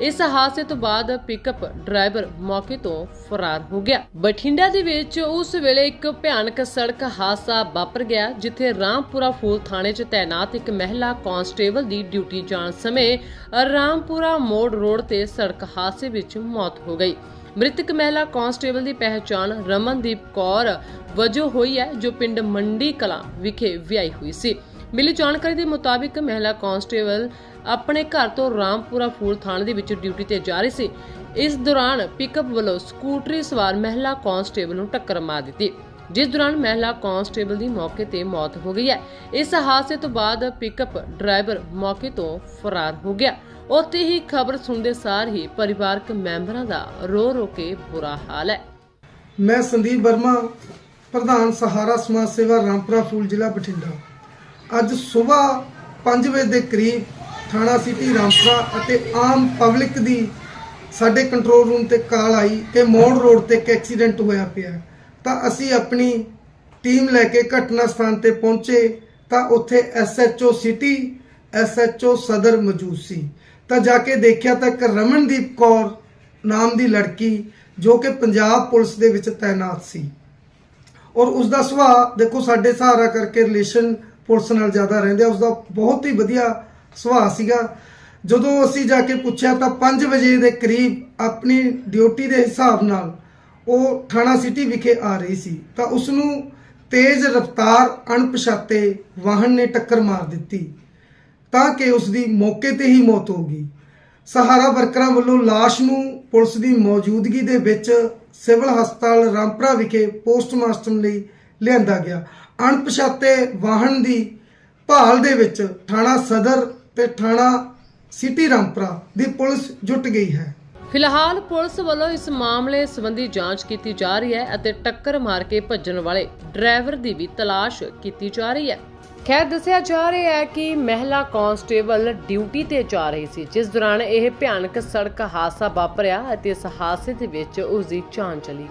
ਇਸ ਹਾਦਸੇ ਤੋਂ ਬਾਅਦ ਪਿਕਅਪ ਡਰਾਈਵਰ ਮੌਕੇ ਤੋਂ ਫਰਾਰ ਹੋ ਗਿਆ। ਬਠਿੰਡਾ ਦੇ ਵਿੱਚ ਉਸ ਵੇਲੇ ਇੱਕ ਭਿਆਨਕ ਸੜਕ ਹਾਦਸਾ ਵਾਪਰ ਗਿਆ, ਜਿੱਥੇ ਰਾਮਪੁਰਾ ਫੂਲ ਥਾਣੇ 'ਚ ਤਾਇਨਾਤ ਇੱਕ ਮਹਿਲਾ ਕਾਂਸਟੇਬਲ ਦੀ ਡਿਊਟੀ ਜਾਣ ਸਮੇਂ ਰਾਮਪੁਰਾ ਮੋੜ ਰੋਡ ਤੇ ਸੜਕ ਹਾਦਸੇ ਵਿੱਚ ਮੌਤ ਹੋ ਗਈ। ਮ੍ਰਿਤਕ ਮਹਿਲਾ ਕਾਂਸਟੇਬਲ ਦੀ ਪਹਿਚਾਣ ਰਮਨਦੀਪ ਕੌਰ ਵਜੋਂ ਹੋਈ ਹੈ, ਜੋ ਪਿੰਡ ਮੰਡੀ ਕਲਾਂ ਵਿਖੇ ਵਿਆਹੀ ਹੋਈ ਸੀ। ਮਿਲੀ ਜਾਣਕਾਰੀ ਦੇ ਮੁਤਾਬਿਕ ਮਹਿਲਾ ਕਾਂਸਟੇਬਲ ਆਪਣੇ ਘਰ ਤੋਂ ਰਾਮਪੁਰਾ ਫੂਲ ਥਾਣੇ ਦੇ ਵਿੱਚ ਡਿਊਟੀ ਤੇ ਜਾ ਰਹੀ ਸੀ। ਇਸ ਦੌਰਾਨ ਪਿਕਅਪ ਵੱਲੋਂ ਸਕੂਟਰੀ ਸਵਾਰ ਮਹਿਲਾ ਕਾਂਸਟੇਬਲ ਨੂੰ ਟੱਕਰ ਮਾਰ ਦਿੱਤੀ। ਜਿਸ ਦੌਰਾਨ ਮਹਿਲਾ ਕਾਂਸਟੇਬਲ ਦੀ ਮੌਕੇ ਤੇ ਮੌਤ ਹੋ ਗਈ ਹੈ। ਇਸ ਹਾਦਸੇ ਤੋਂ ਬਾਅਦ ਪਿਕਅਪ ਡਰਾਈਵਰ ਮੌਕੇ ਤੋਂ ਫਰਾਰ ਹੋ ਗਿਆ। ਉੱਥੇ ਹੀ ਖਬਰ ਸੁਣਦੇ ਸਾਰ ਹੀ ਪਰਿਵਾਰਕ ਮੈਂਬਰਾਂ ਦਾ ਰੋ ਰੋ ਕੇ ਬੁਰਾ ਹਾਲ ਹੈ। ਮੈਂ ਸੰਦੀਪ ਵਰਮਾ, ਪ੍ਰਧਾਨ ਸਹਾਰਾ ਸਮਾਜ ਸੇਵਾ ਰਾਮਪੁਰਾ ਫੂਲ ਜ਼ਿਲ੍ਹਾ ਬਠਿੰਡਾ। ਅੱਜ ਸਵੇਰ 5 ਵਜੇ ਦੇ ਕਰੀਬ ਥਾਣਾ ਸਿਟੀ ਰਾਮਪੁਰਾ ਅਤੇ ਆਮ ਪਬਲਿਕ ਦੀ ਸਾਡੇ ਕੰਟਰੋਲ ਰੂਮ ਤੇ ਕਾਲ ਆਈ ਕਿ ਮੋੜ ਰੋਡ ਤੇ ਇੱਕ ਐਕਸੀਡੈਂਟ ਹੋਇਆ ਪਿਆ। ਤਾਂ ਅਸੀਂ ਆਪਣੀ ਟੀਮ ਲੈ ਕੇ ਘਟਨਾ ਸਥਾਨ ਤੇ ਪਹੁੰਚੇ ਤਾਂ ਉੱਥੇ ਐਸਐਚਓ ਸਿਟੀ ਐਸਐਚਓ ਸਦਰ ਮੌਜੂਦ ਸੀ। ਤਾਂ ਜਾ ਕੇ ਦੇਖਿਆ ਤਾਂ ਇੱਕ ਰਮਨਦੀਪ ਕੌਰ ਨਾਮ ਦੀ ਲੜਕੀ ਜੋ ਕਿ ਪੰਜਾਬ ਪੁਲਿਸ ਦੇ ਵਿੱਚ ਤਾਇਨਾਤ ਸੀ। ਔਰ ਉਸ ਦਾ ਸੁਭਾਅ ਦੇਖੋ ਸਾਡੇ ਸਹਾਰਾ ਕਰਕੇ ਰਿਲੇਸ਼ਨ ਪੁਲਿਸ ਨਾਲ ਜ਼ਿਆਦਾ ਰਹਿੰਦੇ ਆ ਉਸ ਦਾ ਬਹੁਤ ਹੀ ਵਧੀਆ ਸੁਭਾਅ ਸੀਗਾ। ਜਦੋਂ ਅਸੀਂ ਜਾ ਕੇ ਪੁੱਛਿਆ ਤਾਂ 5 ਵਜੇ ਦੇ ਕਰੀਬ ਆਪਣੀ ਡਿਊਟੀ ਦੇ ਹਿਸਾਬ ਨਾਲ ਉਹ ਥਾਣਾ ਸਿਟੀ ਵਿਖੇ ਆ ਰਹੀ ਸੀ। ਤਾਂ ਉਸ ਨੂੰ ਤੇਜ਼ ਰਫ਼ਤਾਰ ਅਣਪਛਾਤੇ ਵਾਹਨ ਨੇ ਟੱਕਰ ਮਾਰ ਦਿੱਤੀ ਤਾਂ ਕਿ ਉਸ ਦੀ ਮੌਕੇ ਤੇ ਹੀ ਮੌਤ ਹੋ ਗਈ। ਸਹਾਰਾ ਵਰਕਰਾਂ ਵੱਲੋਂ ਲਾਸ਼ ਨੂੰ ਪੁਲਿਸ ਦੀ ਮੌਜੂਦਗੀ ਦੇ ਵਿੱਚ ਸਿਵਲ ਹਸਪਤਾਲ ਰਾਮਪੁਰਾ ਵਿਖੇ ਪੋਸਟਮਾਰਟਮ ਲਈ ਲਿਆਂਦਾ ਗਿਆ। ਅਣਪਛਾਤੇ ਵਾਹਨ ਦੀ ਭਾਲ ਦੇ ਵਿੱਚ ਥਾਣਾ ਸਦਰ ਤੇ ਥਾਣਾ ਸਿਟੀ ਰਾਮਪੁਰਾ ਦੀ ਪੁਲਿਸ ਜੁਟ ਗਈ ਹੈ। ਫਿਲਹਾਲ ਪੁਲਿਸ ਵੱਲੋਂ ਇਸ ਮਾਮਲੇ ਸੰਬੰਧੀ ਜਾਂਚ ਕੀਤੀ ਜਾ ਰਹੀ ਹੈ ਅਤੇ ਟੱਕਰ ਮਾਰ ਕੇ ਭੱਜਣ ਵਾਲੇ ਡਰਾਈਵਰ ਦੀ ਵੀ ਤਲਾਸ਼ ਕੀਤੀ ਜਾ ਰਹੀ ਹੈ। ਖੈਰ, ਦੱਸਿਆ ਜਾ ਰਿਹਾ ਹੈ ਕਿ ਮਹਿਲਾ ਕਾਂਸਟੇਬਲ ਡਿਊਟੀ ਤੇ ਜਾ ਰਹੀ ਸੀ, ਜਿਸ ਦੌਰਾਨ ਇਹ ਭਿਆਨਕ ਸੜਕ ਹਾਦਸਾ ਵਾਪਰਿਆ ਅਤੇ ਇਸ ਹਾਦਸੇ ਦੇ ਵਿੱਚ ਉਸ ਦੀ ਜਾਨ ਚਲੀ ਗਈ।